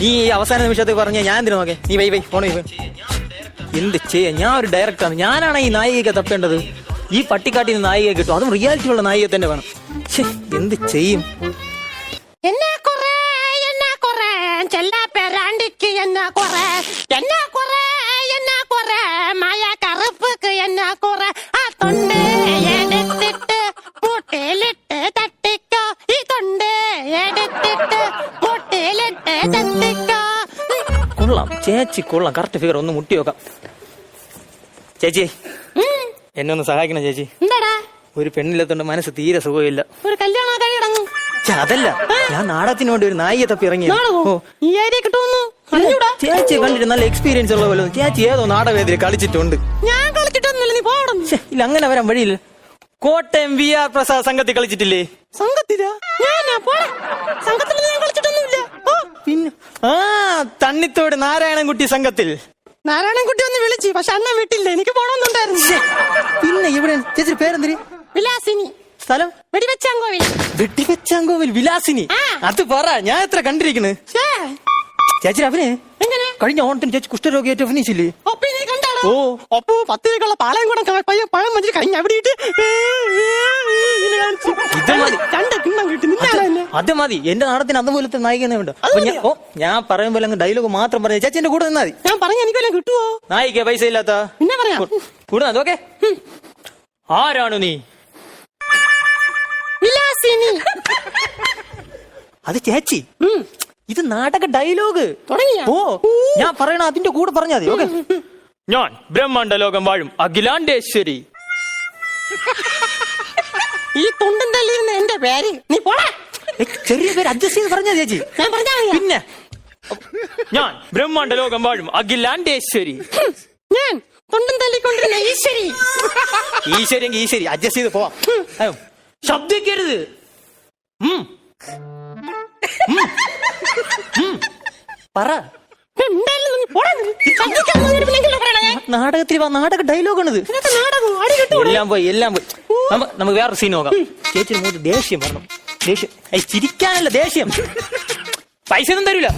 ഈ അവസാന നിമിഷത്തിൽ പറഞ്ഞ ഞാൻ എന്തിനു നോക്കേ? നീ വൈ വൈ ഫോൺ വൈ എന്ത് ചെയ്യാ? ഞാൻ ഒരു ഡയറക്ടറാണ് ഞാനാണ് ഈ നായികയൊക്കെ തപ്പേണ്ടത് ഈ പട്ടിക്കാട്ടിൽ നിന്ന് നായികയെ കിട്ടും. അതും റിയാലിറ്റി ഉള്ള നായികയെ തന്നെ വേണം. എന്ത് ചെയ്യും? എന്നാ കൊറേ എന്നാ കൊറേ. ചെല്ലാ പെരാണ്ടിക്ക് എന്നാ കുറേ. എന്നാ കൊള്ളാം. ചേച്ചി കൊള്ളാം. കറക്റ്റ് ഫിഗർ ഒന്ന് മുട്ടി നോക്കാം. ചേച്ചി. എന്നെ ഒന്ന് സഹായിക്കണം ചേച്ചി. എന്താടാ? ഒരു പെണ്ണില്ലാത്തോണ്ട് മനസ്സ് തീരെ സുഖമില്ല. ഒരു കല്യാണം കഴിയടങ്ങും അതല്ല. ഞാൻ നാടകത്തിന് വേണ്ടി ഒരു നായിയെ തപ്പി ഇറങ്ങി. ചേച്ചി കണ്ടിട്ട് നല്ല എക്സ്പീരിയൻസ് ഉള്ള പോലെ ചേച്ചി ഏതോ നാടകവേദിയിൽ കളിച്ചിട്ടുണ്ട്. ഞാൻ കളിച്ചിട്ടൊന്നുമില്ല. നീ പോകണം ഇല്ല അങ്ങനെ വരാൻ വഴിയില്ല. കോട്ടയം വി ആർ പ്രസാദ് സംഘത്തിൽ കളിച്ചിട്ടില്ലേ? സംഘത്തിലാ? ഞാൻ സംഘത്തിൽ ഞാൻ പിന്നെ ആ തണ്ണിത്തോട് നാരായണൻകുട്ടി സംഘത്തിൽ. നാരായണൻകുട്ടി ഒന്ന് വിളിച്ചു പക്ഷെ അണ്ണൻ വിട്ടില്ല. എനിക്ക് പോണമെന്നുണ്ടായിരുന്നു. പിന്നെ ഇവിടെ ചേച്ചി പേരെന്തിരി വിലാസിനി. സ്ഥലം? വെടിവെച്ചാങ്കോവിൽ. വെടിവെച്ചാങ്കോവിൽ വിലാസിനി? അത് പറ ഞാൻ എത്ര കണ്ടിരിക്കുന്നു ചേച്ചി അവന് എങ്ങനെ? കഴിഞ്ഞ ഓണത്തിന് ചേച്ചി കുഷ്ഠരോഗിയായിട്ട് അഭിനയിച്ചില്ലേ? ഓ. അപ്പൊ പത്ത് രൂപക്കുള്ള പാളയം കൂടെ പയ്യ പഴം മഞ്ചി കഴിഞ്ഞ അവിടെ അത് മതി. എന്റെ നാടത്തിന് അതുപോലത്തെ നായികനെ ഉണ്ട് അപ്പൊ ഞാൻ ഓ ഞാൻ പറയും പോലെ ഡയലോഗ് മാത്രം പറയാം ചേച്ചി എന്റെ കൂടെ നിന്നാ മതി. ഞാൻ പറഞ്ഞ എനിക്ക് കിട്ടുവോ? നായിക്ക പൈസ ഇല്ലാത്ത പിന്നെ പറയാം. കൂടെ ഓക്കെ? ആരാണ് നീ? അത് ചേച്ചി. ഇത് നാടക ഡയലോഗ്? ഓ ഞാൻ പറയണ അതിന്റെ കൂടെ പറഞ്ഞാ മതി ഓക്കെ? ഞാൻ ബ്രഹ്മാണ്ഡ ലോകം വാഴും അഖിലാണ്ടേശ്വരി. പേര്? നീ പോടാ. ചെറിയ പേര് അഡ്ജസ്റ്റ് ചെയ്ത് പറഞ്ഞാ ചേച്ചി. ഞാൻ പറഞ്ഞാ മതിയോ? പിന്നെ. ഞാൻ ബ്രഹ്മാണ്ട ലോകം വാഴും അഖിലാണ്ടേശ്വരി. ഞാൻ കൊണ്ടും തല്ലിക്കൊണ്ടിരുന്ന ഈശ്വരി. ഈശ്വരി എങ്കിൽ ഈശ്വരി. അഡ്ജസ്റ്റ് ചെയ്ത് പോവാം. അയ്യോ, ശബ്ദിക്കരുത്. ഉം. ഉം. ഉം. പറ. എന്തായാലും നീ പോടാ. നീ. ശബ്ദിക്കാൻ പറയണേ നാടകത്തിൽ വാ നാടക ഡയലോഗാണിത് നാടകം അടി കിട്ടൂടെ എല്ലാം പോയി എല്ലാം പോയി. നമുക്ക് വേറെ സീൻ നോക്കാം. ചേച്ചി ദേഷ്യം വരണം. ദേഷ്യം. ചിരിക്കാനല്ല ദേഷ്യം. പൈസ ഒന്നും തരൂല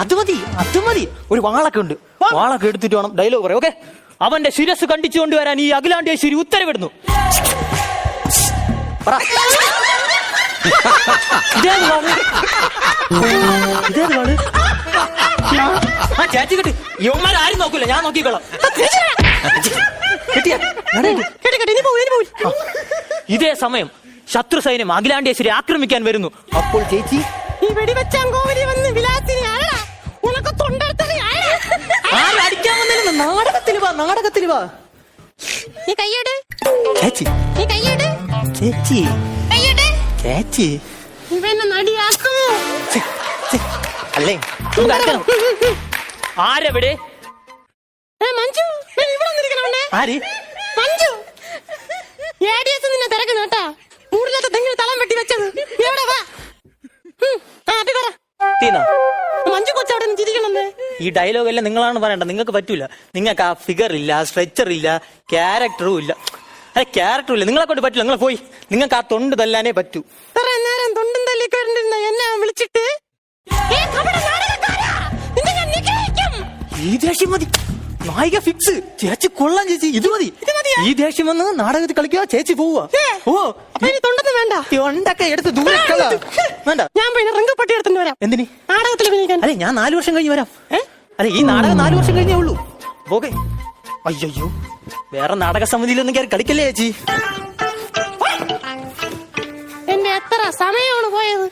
അത് മതി അത് മതി. ഒരു വാളൊക്കെ ഉണ്ട്. വാളൊക്കെ എടുത്തിട്ട് വേണം. ഡയലോഗ് പറയാം ഓക്കെ അവന്റെ ശിരസ് കണ്ടിച്ചു കൊണ്ടുവരാൻ ഈ അഖിലാണ്ടേശ്വരി ഉത്തരവിടുന്നു. ആ ചേച്ചി കിട്ടി. ആരും നോക്കൂല. ഞാൻ നോക്കിക്കോളാം. കിട്ടിയാ? കേട്ടി കേട്ടി. ഇനി പോയി ഇനി പോയി. ഇതേ സമയം ശത്രു സൈന്യം അഖിലാണ്ടേശ്വരി ആക്രമിക്കാൻ വരുന്നു. അപ്പോൾ ചേച്ചി? ഈ വെടിവെച്ചാൻ കോവലി വന്ന് വിലാസിനി ആരാ ഉനക്ക് തൊണ്ടടുത്തത് ആരാ ആരും അടിക്കാൻ വന്നിരുന്നു നാടകത്തിൽ വാ നാടകത്തിൽ വാ. നീ കൈയ്യട് ചേച്ചി. നീ കൈയ്യട് ചേച്ചി. കൈയ്യട് ചേച്ചി. ഇവനെ നടിയാക്കുമോ. അല്ലേ? ആരെവിടെ? മഞ്ജു. ഇവിടെ വന്നിരിക്കണേ ആര്? ഏടിയസ് നിന്നെ തിരക്കുന്നു കേട്ടാ. മൂടിലത്തെ തെങ്ങിന് തളം വെട്ടി വെച്ചത്. എവിടെ വാ? ആ അപ്പി പറ തീനോ. മഞ്ജു കൊച്ചവിടെ നിന്ന് ചിരിക്കണമെന്നേ ഈ ഡയലോഗ് എല്ലാം നിങ്ങളാണ് പറയേണ്ടത് നിങ്ങൾക്ക് പറ്റൂല. നിങ്ങൾക്ക് ആ ഫിഗർ ഇല്ല സ്ട്രെച്ചർ ഇല്ല ക്യാരക്ടറും ഇല്ല. അതെ ക്യാരക്ടറും ഇല്ല. നിങ്ങളെ കൊണ്ട് പറ്റില്ല. നിങ്ങൾ പോയി. നിങ്ങൾക്ക് ആ തൊണ്ട് തല്ലാനേ പറ്റൂ. ഇത്ര നേരം തൊണ്ടും തല്ലിക്കൊണ്ടിരുന്ന എന്നെ വിളിച്ചിട്ട്. ഈ ദേഷ്യം മതി. നായിക ഫിക്സ് ചേച്ചി കൊള്ളാം ചേച്ചി. ഇത് മതി. ഈ ദേഷ്യം വന്ന് നാടകത്തിൽ കളിക്കുക ചേച്ചി പോവുക. ഓ ഇനി വേണ്ട. ഉണ്ടൊക്കെ എടുത്ത് ദൂരെ വേണ്ട. ഞാൻ പിന്നെ റിങ്ക് പട്ടി എടുത്തിട്ട് വരാം. എന്തിന്? നാടകത്തിൽ അല്ലെ ഞാൻ നാല് വർഷം കഴിഞ്ഞ് വരാം? അല്ലെ ഈ നാടകം നാല് വർഷം കഴിഞ്ഞേ ഉള്ളൂ. ഓക്കെ അയ്യോ വേറെ നാടക സമിതിയിലൊന്നും കയറി കളിക്കല്ലേ ചേച്ചി? എന്റെ എത്ര സമയമാണ് പോയത്?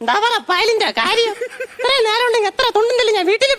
എന്താ പറ പയലിന്റെ കാര്യം? ഇത്രയും നേരം ഉണ്ടെങ്കിൽ എത്ര തൊണ്ടും ഞാൻ വീട്ടിൽ